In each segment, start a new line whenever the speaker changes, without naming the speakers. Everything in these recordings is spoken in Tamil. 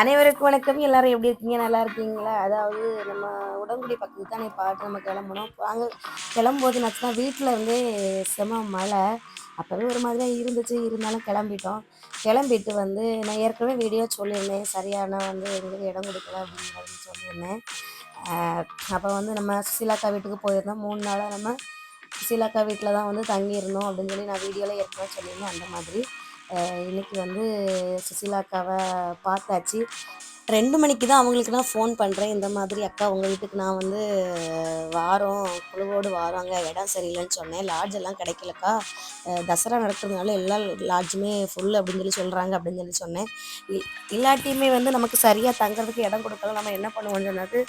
அனைவருக்கும் வணக்கம் எல்லாரும் எப்படி இருக்கீங்க நல்லா இருக்கீங்களா அதாவது நம்ம உடம்புடி பக்கத்துக்கு தான் இப்போ பாட்டு நம்ம கிளம்பணும் அங்கே கிளம்பும்போது நச்சுனா வீட்டில் இருந்தே செம மழை அப்போவே ஒரு மாதிரியாக இருந்துச்சு இருந்தாலும் கிளம்பிட்டோம் கிளம்பிட்டு வந்து நான் ஏற்கனவே வீடியோ சொல்லியிருந்தேன் சரியான வந்து எங்களுக்கு இடம் கொடுக்கல அப்படின்னு சொல்லியிருந்தேன் அப்போ வந்து நம்ம சுசிலாக்கா வீட்டுக்கு போயிருந்தோம் மூணு நாளாக நம்ம சுசிலாக்கா வீட்டில் தான் வந்து தங்கியிருந்தோம் அப்படின்னு சொல்லி நான் வீடியோவில் ஏற்கனவே சொல்லியிருந்தேன் அந்த மாதிரி இன்றைக்கி வந்து சுசிலா அக்காவை பார்த்தாச்சு ரெண்டு மணிக்கு தான் அவங்களுக்கு நான் ஃபோன் பண்ணுறேன் இந்த மாதிரி அக்கா உங்கள் வீட்டுக்கு நான் வந்து வாரோம் குழுவோடு அங்கே இடம் சரியில்லைன்னு சொன்னேன் லாட்ஜ் எல்லாம் கிடைக்கலக்கா தசரா நடக்கிறதுனால எல்லா லாட்ஜுமே ஃபுல் அப்படின்னு சொல்லி சொல்கிறாங்க அப்படின்னு சொல்லி சொன்னேன் எல்லாட்டையுமே வந்து நமக்கு சரியாக தங்குறதுக்கு இடம் கொடுக்கல நம்ம என்ன பண்ணுவோம்னு சொன்னது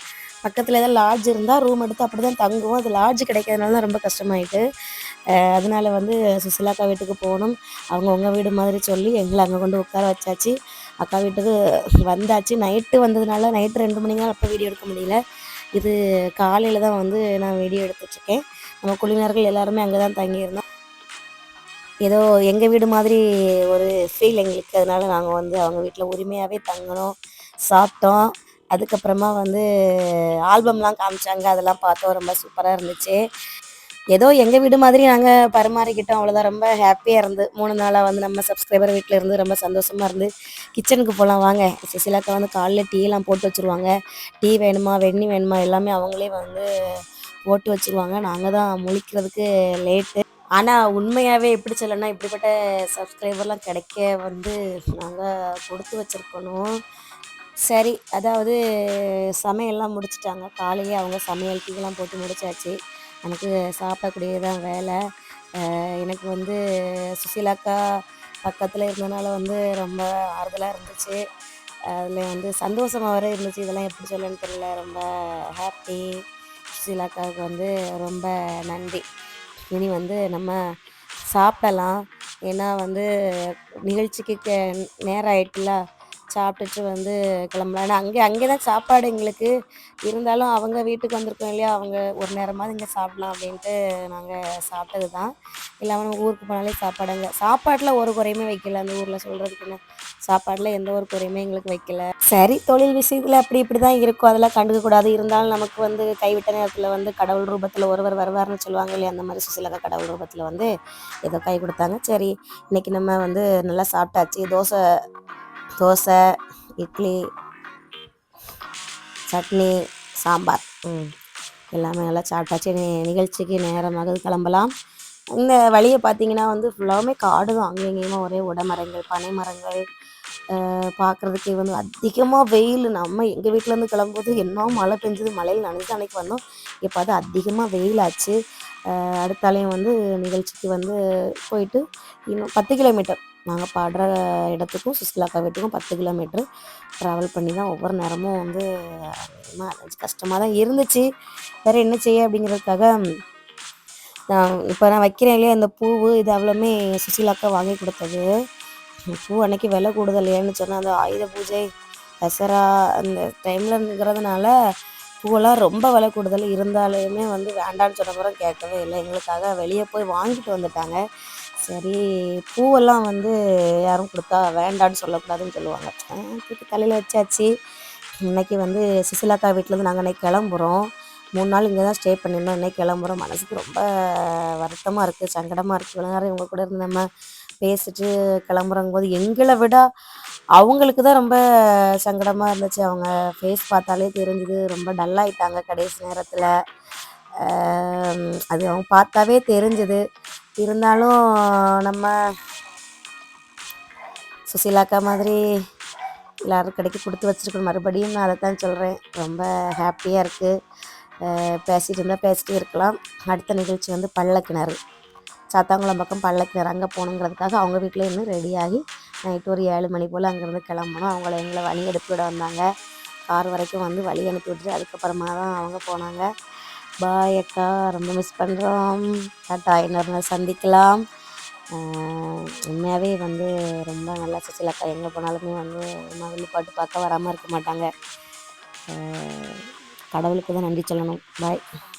பக்கத்தில் ஏதாவது லாட்ஜ் இருந்தால் ரூம் எடுத்து அப்படி தான் தங்குவோம் அது லாட்ஜ் கிடைக்கிறதுனால தான் ரொம்ப கஷ்டமாயிட்டு அதனால் வந்து அக்கா வீட்டுக்கு போகணும் அவங்க உங்கள் வீடு மாதிரி சொல்லி எங்களை அங்கே கொண்டு உட்கார வச்சாச்சு அக்கா வீட்டுக்கு வந்தாச்சு நைட்டு வந்ததுனால நைட்டு ரெண்டு மணி நேரம் அப்போ வீடியோ எடுக்க முடியல இது காலையில் தான் வந்து நான் வீடியோ எடுத்துட்ருக்கேன் நம்ம குழுவினர்கள் எல்லாருமே அங்கே தான் தங்கியிருந்தோம் ஏதோ எங்கள் வீடு மாதிரி ஒரு ஃபீல் எங்களுக்கு அதனால நாங்கள் வந்து அவங்க வீட்டில் உரிமையாகவே தங்கினோம் சாப்பிட்டோம் அதுக்கப்புறமா வந்து ஆல்பம்லாம் காமிச்சாங்க அதெல்லாம் பார்த்தோம் ரொம்ப சூப்பராக இருந்துச்சு ஏதோ எங்கள் வீடு மாதிரி நாங்கள் பரிமாறிக்கிட்டோம் அவ்வளோதான் ரொம்ப ஹாப்பியாக இருந்து மூணு நாளாக வந்து நம்ம சப்ஸ்கிரைபர் வீட்டில் இருந்து ரொம்ப சந்தோஷமாக இருந்து கிச்சனுக்கு போகலாம் வாங்க சுசிலாக்கா வந்து டீ எல்லாம் போட்டு வச்சிருவாங்க டீ வேணுமா வெண்ணி வேணுமா எல்லாமே அவங்களே வந்து போட்டு வச்சிருவாங்க நாங்கள் தான் முழிக்கிறதுக்கு லேட்டு ஆனால் உண்மையாகவே எப்படி சொல்லணும்னா இப்படிப்பட்ட சப்ஸ்கிரைபர்லாம் கிடைக்க வந்து நாங்கள் கொடுத்து வச்சிருக்கணும் சரி அதாவது சமையல்லாம் முடிச்சிட்டாங்க காலையே அவங்க சமையல் எல்லாம் போட்டு முடிச்சாச்சு நமக்கு சாப்பிடக்கூடியதான் வேலை எனக்கு வந்து சுசிலாக்கா பக்கத்தில் இருந்தனால வந்து ரொம்ப ஆறுதலாக இருந்துச்சு அதில் வந்து சந்தோஷமாக வர இருந்துச்சு இதெல்லாம் எப்படி சொல்லணும்னு தெரியல ரொம்ப ஹாப்பி சுசிலாக்காவுக்கு வந்து ரொம்ப நன்றி இனி வந்து நம்ம சாப்பிடலாம் ஏன்னா வந்து நிகழ்ச்சிக்கு நேரம் ஆகிட்டுல சாப்பிட்டுட்டு வந்து கிளம்பலான்னு அங்கே அங்கே தான் சாப்பாடு எங்களுக்கு இருந்தாலும் அவங்க வீட்டுக்கு வந்திருக்கோம் இல்லையா அவங்க ஒரு நேரமாவது இங்கே சாப்பிடலாம் அப்படின்ட்டு நாங்கள் சாப்பிட்டது தான் இல்லாமல் நம்ம ஊருக்கு போனாலே சாப்பாடுங்க சாப்பாட்டில் ஒரு குறையுமே வைக்கல அந்த ஊரில் சொல்கிறதுக்குன்னு சாப்பாட்டில் எந்த ஒரு குறையுமே எங்களுக்கு வைக்கல சரி தொழில் விஷயத்தில் அப்படி இப்படி தான் இருக்கும் அதெல்லாம் கண்டுக்கக்கூடாது இருந்தாலும் நமக்கு வந்து கைவிட்ட நேரத்தில் வந்து கடவுள் ரூபத்தில் ஒருவர் வருவார்னு சொல்லுவாங்க இல்லையா அந்த மாதிரி சுசிலக கடவுள் ரூபத்தில் வந்து ஏதோ கை கொடுத்தாங்க சரி இன்றைக்கி நம்ம வந்து நல்லா சாப்பிட்டாச்சு தோசை தோசை இட்லி சட்னி சாம்பார் எல்லாமே நல்லா சாப்பிட்டாச்சு நிகழ்ச்சிக்கு நேரமாக கிளம்பலாம் இந்த வழியை பார்த்தீங்கன்னா வந்து ஃபுல்லாகவுமே காடு தான் அங்கே எங்கேயுமா ஒரே உடமரங்கள் பனை மரங்கள் பார்க்குறதுக்கு வந்து அதிகமாக வெயில் நம்ம எங்கள் வீட்டிலேருந்து கிளம்பும்போது என்ன மழை பெஞ்சது மழையில் நினைச்ச அன்னைக்கு வந்தோம் இப்போ அது அதிகமாக வெயில் ஆச்சு அடுத்தாலையும் வந்து நிகழ்ச்சிக்கு வந்து போயிட்டு இன்னும் பத்து கிலோமீட்டர் நாங்கள் பாடுற இடத்துக்கும் சுசிலாக்கா வீட்டுக்கும் பத்து கிலோமீட்ரு ட்ராவல் பண்ணி தான் ஒவ்வொரு நேரமும் வந்து கஷ்டமாக தான் இருந்துச்சு வேறு என்ன செய்ய அப்படிங்கிறதுக்காக நான் இப்போ நான் வைக்கிறேன் இல்லையா இந்த பூவு இது அவ்வளோமே சுசிலாக்கா வாங்கி கொடுத்தது பூ அன்னைக்கு விலை கூடுதல் இல்லையான்னு சொன்னால் அந்த ஆயுத பூஜை தசரா அந்த இருக்கிறதுனால பூவெல்லாம் ரொம்ப விலை கூடுதல் இருந்தாலுமே வந்து வேண்டான்னு சொன்ன பிறகு கேட்கவே இல்லை எங்களுக்காக வெளியே போய் வாங்கிட்டு வந்துட்டாங்க சரி பூவெல்லாம் வந்து யாரும் கொடுத்தா வேண்டான்னு சொல்லக்கூடாதுன்னு சொல்லுவாங்க தூக்கி தலையில் வச்சாச்சு இன்னைக்கு வந்து சுசிலாக்கா வீட்டிலேருந்து நாங்கள் இன்றைக்கி கிளம்புறோம் மூணு நாள் இங்கே தான் ஸ்டே பண்ணியிருந்தோம் இன்றைக்கி கிளம்புறோம் மனசுக்கு ரொம்ப வருத்தமாக இருக்குது சங்கடமாக இருக்குது இவ்வளோ நேரம் இவங்க கூட இருந்து நம்ம பேசிட்டு கிளம்புறங்கும்போது எங்களை விட அவங்களுக்கு தான் ரொம்ப சங்கடமாக இருந்துச்சு அவங்க ஃபேஸ் பார்த்தாலே தெரிஞ்சுது ரொம்ப டல்லாகிட்டாங்க கடைசி நேரத்தில் அது அவங்க பார்த்தாவே தெரிஞ்சுது இருந்தாலும் நம்ம சுசிலாக்கா மாதிரி எல்லோரும் கிடைக்க கொடுத்து வச்சுருக்கணும் மறுபடியும் நான் அதை தான் சொல்கிறேன் ரொம்ப ஹாப்பியாக இருக்குது பேசிகிட்டு இருந்தால் பேசிகிட்டே இருக்கலாம் அடுத்த நிகழ்ச்சி வந்து பல்லக்கிணறு சாத்தாங்குளம் பக்கம் பல்லக்கிணறு அங்கே போகணுங்கிறதுக்காக அவங்க வீட்டில் இன்னும் ரெடியாகி நைட்டு ஒரு ஏழு மணி போல் அங்கேருந்து கிளம்பணும் அவங்கள எங்களை வழி எடுத்து விட வந்தாங்க கார் வரைக்கும் வந்து வழி அனுப்பி விட்டுட்டு அதுக்கப்புறமா தான் அவங்க போனாங்க பாய் அக்கா ரொம்ப மிஸ் பண்ணுறோம் டாட்டா இன்னொரு நாள் சந்திக்கலாம் உண்மையாகவே வந்து ரொம்ப நல்லா சுச்சில் அக்கா எங்கே போனாலுமே வந்து உமா பாட்டு பார்க்க வராமல் இருக்க மாட்டாங்க கடவுளுக்கு தான் நன்றி சொல்லணும் பாய்